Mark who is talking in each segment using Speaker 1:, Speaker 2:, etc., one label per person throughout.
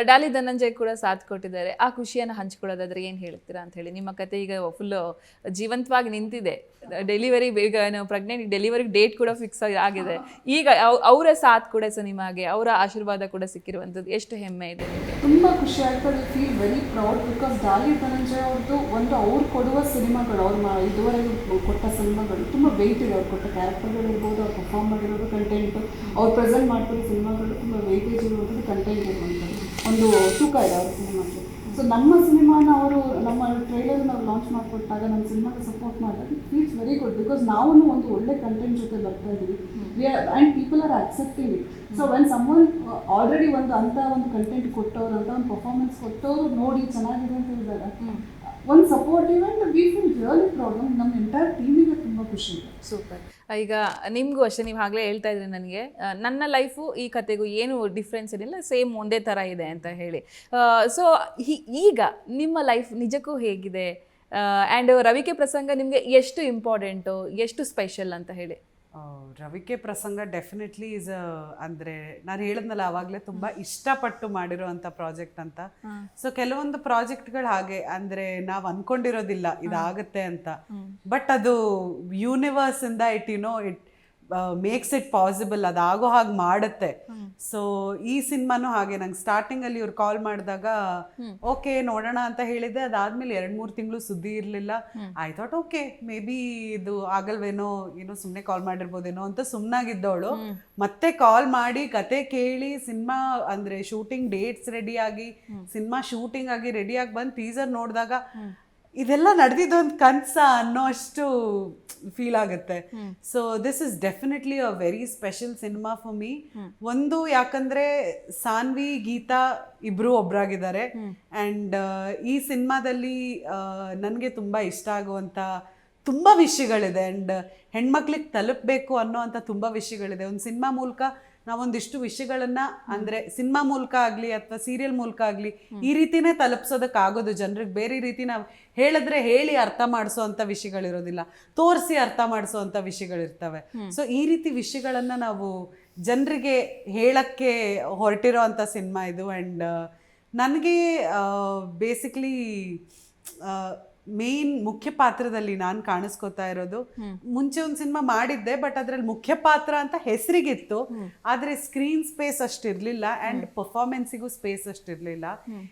Speaker 1: ಡಾಲಿ ಧನಂಜಯ್ ಕೂಡ ಸಾಥ್ ಕೊಟ್ಟಿದ್ದಾರೆ. ಆ ಖುಷಿಯನ್ನು ಹಂಚ್ಕೊಳ್ಳೋದಾದ್ರೆ ಏನು ಹೇಳ್ತೀರಾ ಅಂತ ಹೇಳಿ. ನಿಮ್ಮ ಕತೆ ಈಗ ಫುಲ್ಲು ಜೀವಂತವಾಗಿ ನಿಂತಿದೆ. ಡೆಲಿವರಿ ಬೇಗ ಪ್ರೆಗ್ನೆಂಟ್ ಡೆಲಿವರಿ ಡೇಟ್ ಕೂಡ ಫಿಕ್ಸ್ ಆಗಿದೆ. ಈಗ ಅವ್- ಅವರ ಸಾಥ್ ಕೂಡ ಸಿನಿಮಾಗೆ ನಿಮಗೆ, ಅವರ ಆಶೀರ್ವಾದ ಕೂಡ ಸಿಕ್ಕಿರುವಂಥದ್ದು ಎಷ್ಟು ಹೆಮ್ಮೆ ಇದೆ
Speaker 2: ತುಂಬ ಖುಷಿ ಆಗ್ತದೆ feel very proud because Dali Dhananjay ಅವ್ರದ್ದು ಒಂದು ಅವ್ರು ಕೊಡುವ ಸಿನಿಮಾಗಳು, ಅವ್ರು ಇದುವರೆಗೂ ಕೊಟ್ಟ ಸಿನಿಮಾಗಳು, ತುಂಬ ವೆಯ್ಟ್ ಇದೆ. ಅವ್ರು ಕೊಟ್ಟ ಕ್ಯಾರೆಕ್ಟರ್ಗಳು ಇರ್ಬೋದು, ಅವ್ರು ಪರ್ಫಾರ್ಮ್ ಮಾಡಿರೋದು ಕಂಟೆಂಟ್ ಅವ್ರು ಪ್ರೆಸೆಂಟ್ ಮಾಡ್ತಿರೋ ಸಿನಿಮಾಗಳು ತುಂಬ ವೆಯ್ಟೇಜ್ ಇರುವಂಥದ್ದು ಕಂಟೆಂಟ್ ಇರುವಂಥದ್ದು ಒಂದು ತೂಕ ಇದೆ ಅವ್ರ ಸಿನಿಮಾಕ್ಕೆ. ಸೊ ನಮ್ಮ ಸಿನಿಮಾನ ಅವರು ನಮ್ಮ ಟ್ರೈಲರ್ ಅವ್ರು ಲಾಂಚ್ ಮಾಡಿಕೊಟ್ಟಾಗ ನಮ್ಮ ಸಿನಿಮಾಗೆ ಸಪೋರ್ಟ್ ಮಾಡಿದಾಗ it feels very good because ನಾವು ಒಂದು ಒಳ್ಳೆ ಕಂಟೆಂಟ್ ಜೊತೆ ಬರ್ತಾ ಇದೀವಿ we are and people are accepting it so when someone already ಒಂದು ಅಂತ ಒಂದು ಕಂಟೆಂಟ್ ಕೊಟ್ಟವ್ರು ಅಂತ ಒಂದು ಪರ್ಫಾರ್ಮೆನ್ಸ್ ಕೊಟ್ಟವರು ನೋಡಿ ಚೆನ್ನಾಗಿದೆ ಅಂತ ಹೇಳಿದಾಗ ಒಂದು supportive and we feel really problem ನಮ್ಮ ಎಂಟೈರ್ ಟೀಮಿಗೆ ಖುಷಿ. ಇದೆ
Speaker 1: ಸೂಪರ್ ಈಗ ನಿಮಗೂ ಅಷ್ಟೇ, ನೀವು ಆಗಲೇ ಹೇಳ್ತಾ ಇದ್ರಿ ನನಗೆ. ನನ್ನ ಲೈಫು ಈ ಕತೆಗೂ ಏನು ಡಿಫ್ರೆನ್ಸ್ ಏನಿಲ್ಲ ಸೇಮ್ ಒಂದೇ ಥರ ಇದೆ ಅಂತ ಹೇಳಿ. ಸೊ ಈಗ ನಿಮ್ಮ ಲೈಫ್ ನಿಜಕ್ಕೂ ಹೇಗಿದೆ? ಆ್ಯಂಡ್ ರವಿಕೆ ಪ್ರಸಂಗ ನಿಮಗೆ ಎಷ್ಟು ಇಂಪಾರ್ಟೆಂಟು ಎಷ್ಟು ಸ್ಪೆಷಲ್ ಅಂತ ಹೇಳಿ.
Speaker 3: ರವಿಕೆ ಪ್ರಸಂಗ ಡೆಫಿನೆಟ್ಲಿ ಇಸ್ ಅಂದರೆ ನಾನು ಹೇಳಿದ್ನಲ್ಲ ಆವಾಗಲೇ ತುಂಬ ಇಷ್ಟಪಟ್ಟು ಮಾಡಿರೋವಂಥ ಪ್ರಾಜೆಕ್ಟ್ ಅಂತ. ಸೊ ಕೆಲವೊಂದು ಪ್ರಾಜೆಕ್ಟ್ಗಳು ಹಾಗೆ ಅಂದರೆ ನಾವು ಅನ್ಕೊಂಡಿರೋದಿಲ್ಲ ಇದಾಗತ್ತೆ ಅಂತ. ಬಟ್ ಅದು ಯೂನಿವರ್ಸ್ ಇಂದ it you know it makes it possible ಅದಾಗೋ ಹಾಗೆ ಮಾಡುತ್ತೆ. ಸೊ ಈ ಸಿನಿಮಾನು ಹಾಗೆ. ನಂಗೆ ಸ್ಟಾರ್ಟಿಂಗಲ್ಲಿ ಇವ್ರು ಕಾಲ್ ಮಾಡಿದಾಗ ಓಕೆ ನೋಡೋಣ ಅಂತ ಹೇಳಿದ್ದೆ. ಅದಾದ್ಮೇಲೆ ಎರಡು ಮೂರು ತಿಂಗಳು ಸುದ್ದಿ ಇರಲಿಲ್ಲ. I thought okay maybe ಇದು ಆಗಲ್ವೇನೋ ಏನೋ ಸುಮ್ಮನೆ ಕಾಲ್ ಮಾಡಿರ್ಬೋದೇನೋ ಅಂತ ಸುಮ್ಮನಾಗಿದ್ದವಳು ಮತ್ತೆ ಕಾಲ್ ಮಾಡಿ ಕತೆ ಕೇಳಿ ಸಿನಿಮಾ ಅಂದ್ರೆ ಶೂಟಿಂಗ್ ಡೇಟ್ಸ್ ರೆಡಿ ಆಗಿ ಸಿನಿಮಾ ಶೂಟಿಂಗ್ ಆಗಿ ರೆಡಿ ಆಗಿ ಬಂದು ಟೀಸರ್ ನೋಡಿದಾಗ ಇದೆಲ್ಲ ನಡೆದಿದ್ದೊಂದು ಕನ್ಸ ಅನ್ನೋ ಅಷ್ಟು ಫೀಲ್ ಆಗುತ್ತೆ. So this is definitely a very special cinema for me ಒಂದು ಯಾಕಂದ್ರೆ ಸಾನ್ವಿ ಗೀತಾ ಇಬ್ರು ಒಬ್ರಾಗಿದ್ದಾರೆ. ಅಂಡ್ ಈ ಸಿನಿಮಾದಲ್ಲಿ ನನಗೆ ತುಂಬಾ ಇಷ್ಟ ಆಗುವಂತ ತುಂಬ ವಿಷಯಗಳಿದೆ. ಅಂಡ್ ಹೆಣ್ಮಕ್ಳಿಗೆ ತಲುಪಬೇಕು ಅನ್ನೋ ಅಂಥ ತುಂಬ ವಿಷಯಗಳಿದೆ. ಒಂದು ಸಿನಿಮಾ ಮೂಲಕ ನಾವೊಂದಿಷ್ಟು ವಿಷಯಗಳನ್ನ ಅಂದ್ರೆ ಸಿನಿಮಾ ಮೂಲಕ ಆಗ್ಲಿ ಅಥವಾ ಸೀರಿಯಲ್ ಮೂಲಕ ಆಗ್ಲಿ ಈ ರೀತಿನೇ ತಲುಪಿಸೋದಕ್ಕಾಗೋದು ಜನರಿಗೆ ಬೇರೆ ರೀತಿ ನಾವು ಹೇಳಿದ್ರೆ ಹೇಳಿ ಅರ್ಥ ಮಾಡಿಸೋ ಅಂತ ವಿಷಯಗಳಿರೋದಿಲ್ಲ ತೋರಿಸಿ ಅರ್ಥ ಮಾಡಿಸೋ ಅಂತ ವಿಷಯಗಳಿರ್ತವೆ ಸೊ ಈ ರೀತಿ ವಿಷಯಗಳನ್ನ ನಾವು ಜನರಿಗೆ ಹೇಳಕ್ಕೆ ಹೊರಟಿರೋ ಅಂತ ಸಿನಿಮಾ ಇದು. ಅಂಡ್ ನನಗೆ ಬೇಸಿಕ್ಲಿ ಮೇನ್ ಮುಖ್ಯ ಪಾತ್ರದಲ್ಲಿ ನಾನು ಕಾಣಿಸ್ಕೊತಾ ಇರೋದು. ಮುಂಚೆ ಒಂದು ಸಿನಿಮಾ ಮಾಡಿದ್ದೆ ಬಟ್ ಅದರಲ್ಲಿ ಮುಖ್ಯ ಪಾತ್ರ ಅಂತ ಹೆಸರಿಗಿತ್ತು. ಆದ್ರೆ ಸ್ಕ್ರೀನ್ ಸ್ಪೇಸ್ ಅಷ್ಟಿರ್ಲಿಲ್ಲ ಅಂಡ್ ಪರ್ಫಾರ್ಮೆನ್ಸಿಗೂ ಸ್ಪೇಸ್ ಅಷ್ಟಿರಲಿಲ್ಲ.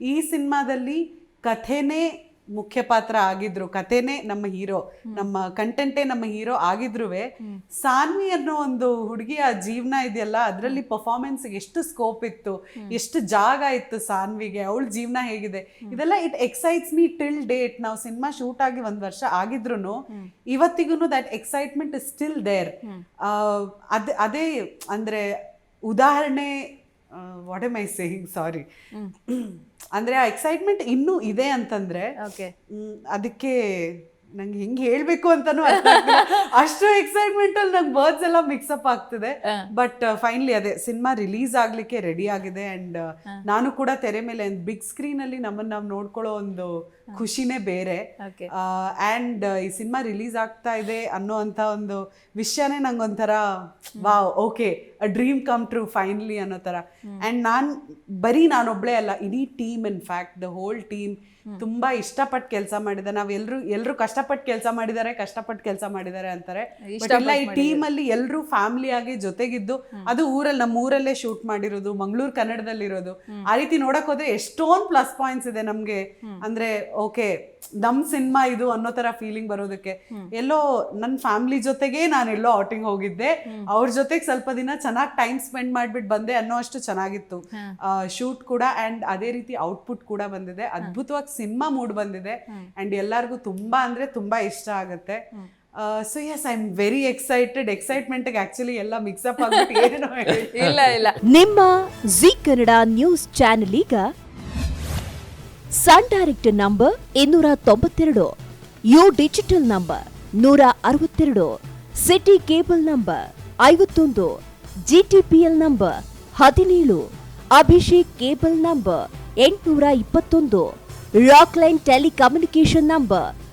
Speaker 3: ಈ ಸಿನಿಮಾದಲ್ಲಿ ಕಥೆನೇ ಮುಖ್ಯ ಪಾತ್ರ ಆಗಿದ್ರು ಕಥೆನೇ ನಮ್ಮ ಹೀರೋ ನಮ್ಮ ಕಂಟೆಂಟೇ ನಮ್ಮ ಹೀರೋ ಆಗಿದ್ರು ಸಾನ್ವಿ ಅನ್ನೋ ಒಂದು ಹುಡುಗಿಯ ಜೀವನ ಇದೆಯಲ್ಲ ಅದರಲ್ಲಿ ಪರ್ಫಾರ್ಮೆನ್ಸ್ ಎಷ್ಟು ಸ್ಕೋಪ್ ಇತ್ತು ಎಷ್ಟು ಜಾಗ ಇತ್ತು ಸಾನ್ವಿಗೆ ಅವಳ ಜೀವನ ಹೇಗಿದೆ? ಇದೆಲ್ಲ it excites me till date ನಾವು ಸಿನಿಮಾ ಶೂಟ್ ಆಗಿ ಒಂದ್ ವರ್ಷ ಆಗಿದ್ರು ಇವತ್ತಿಗೂ that excitement is still there ಅದೇ ಅದೇ ಅಂದ್ರೆ ಉದಾಹರಣೆ what am I saying sorry ಅಂದರೆ ಆ ಎಕ್ಸೈಟ್ಮೆಂಟ್ ಇನ್ನೂ ಇದೆ ಅಂತಂದರೆ ಅದಕ್ಕೆ ನಂಗೆ ಹೆಂಗೆ ಹೇಳ್ಬೇಕು ಅಂತಾನು ಅಷ್ಟು ಎಕ್ಸೈಟ್ಮೆಂಟ್ ಅಲ್ಲಿ ನಂಗೆ ವರ್ಡ್ಸ್ ಎಲ್ಲ ಮಿಕ್ಸಪ್ ಆಗ್ತಿದೆ. ಬಟ್ ಫೈನಲಿ ಅದೇ ಸಿನಿಮಾ ರಿಲೀಸ್ ಆಗ್ಲಿಕ್ಕೆ ರೆಡಿ ಆಗಿದೆ ಅಂಡ್ ನಾನು ಕೂಡ ತೆರೆ ಮೇಲೆ ಬಿಗ್ ಸ್ಕ್ರೀನ್ ಅಲ್ಲಿ ನಮ್ಮನ್ನ ನಾವು ನೋಡ್ಕೊಳ್ಳೋ ಒಂದು ಖುಷಿನೇ ಬೇರೆ.
Speaker 1: ಅಂಡ್
Speaker 3: ಆ್ಯಂಡ್ ಈ ಸಿನಿಮಾ ರಿಲೀಸ್ ಆಗ್ತಾ ಇದೆ ಅನ್ನೋ ಅಂತ ಒಂದು ವಿಷಯನೇ ನಂಗೊಂಥರ wow okay a dream come true finally ಅನ್ನೋ ಥರ. ಆ್ಯಂಡ್ ನಾನು ಬರೀ ನಾನೊಬ್ಳೆ ಅಲ್ಲ ಇಡೀ team in fact the whole team ತುಂಬಾ ಇಷ್ಟಪಟ್ಟು ಕೆಲಸ ಮಾಡಿದೆ. ನಾವೆಲ್ಲರೂ ಎಲ್ಲರೂ ಎಲ್ರು ಕಷ್ಟಪಟ್ಟು ಕೆಲಸ ಮಾಡಿದ್ದಾರೆ ಕಷ್ಟಪಟ್ಟು ಕೆಲಸ ಮಾಡಿದ್ದಾರೆ ಅಂತಾರೆ. ಬಟ್ ಇಲ್ಲ ಈ ಟೀಮ್ ಅಲ್ಲಿ ಎಲ್ಲರೂ ಫ್ಯಾಮಿಲಿ ಆಗಿ ಜೊತೆಗಿದ್ದು ಅದು ಊರಲ್ಲಿ ನಮ್ಮ ಊರಲ್ಲೇ ಶೂಟ್ ಮಾಡಿರೋದು ಮಂಗಳೂರು ಕನ್ನಡದಲ್ಲಿರೋದು. ಆ ರೀತಿ ನೋಡಕ್ ಹೋದ್ರೆ ಎಷ್ಟೊಂದು ಪ್ಲಸ್ ಪಾಯಿಂಟ್ಸ್ ಇದೆ ನಮ್ಗೆ. ಅಂದ್ರೆ ಓಕೆ ನಮ್ ಸಿನಿಮಾ ಇದು ಅನ್ನೋ ತರ ಫೀಲಿಂಗ್ ಬರೋದಕ್ಕೆ. ಎಲ್ಲೋ ನನ್ನ ಫ್ಯಾಮಿಲಿ ಜೊತೆಗೆ ನಾನು ಎಲ್ಲೋ ಔಟಿಂಗ್ ಹೋಗಿದ್ದೆ. ಅವ್ರ ಜೊತೆಗೆ ಸ್ವಲ್ಪ ದಿನ ಚೆನ್ನಾಗಿ ಟೈಮ್ ಸ್ಪೆಂಡ್ ಮಾಡ್ಬಿಟ್ಟು ಬಂದೆ ಅನ್ನೋ ಅಷ್ಟು ಚೆನ್ನಾಗಿತ್ತು. ಶೂಟ್ ಕೂಡ ಅಂಡ್ ಅದೇ ರೀತಿ ಔಟ್ಪುಟ್ ಕೂಡ ಬಂದಿದೆ. ಅದ್ಭುತವಾಗಿ ಸಿನಿಮಾ ಮೂಡ್ ಬಂದಿದೆ. ಅಂಡ್ ಎಲ್ಲರಿಗೂ ತುಂಬಾ ಅಂದ್ರೆ ತುಂಬಾ ಇಷ್ಟ ಆಗುತ್ತೆ. So yes I am very excited excitement actually ಎಲ್ಲ ಮಿಕ್ಸಪ್ ಅಪ್ ಏನೋ
Speaker 1: ಇಲ್ಲ ಇಲ್ಲ.
Speaker 4: ನಿಮ್ಮ ಜಿ ಕನ್ನಡ ನ್ಯೂಸ್ ಚಾನೆಲ್ ಈಗ ಸನ್ ಡೈರೆಕ್ಟ್ ನಂಬರ್ ಇನ್ನೂರ ತೊಂಬತ್ತೆರಡು ಯು ಡಿಜಿಟಲ್ ನಂಬರ್ ನೂರ ಅರವತ್ತೆರಡು ಸಿಟಿ ಕೇಬಲ್ ನಂಬರ್ ಐವತ್ತೊಂದು ಜಿಟಿಪಿಎಲ್ ನಂಬರ್ ಹದಿನೇಳು ಅಭಿಷೇಕ್ ಕೇಬಲ್ ನಂಬರ್ ಎಂಟುನೂರ ಇಪ್ಪತ್ತೊಂದು ರಾಕ್ಲೈನ್ ಟೆಲಿಕಮ್ಯುನಿಕೇಶನ್ ನಂಬರ್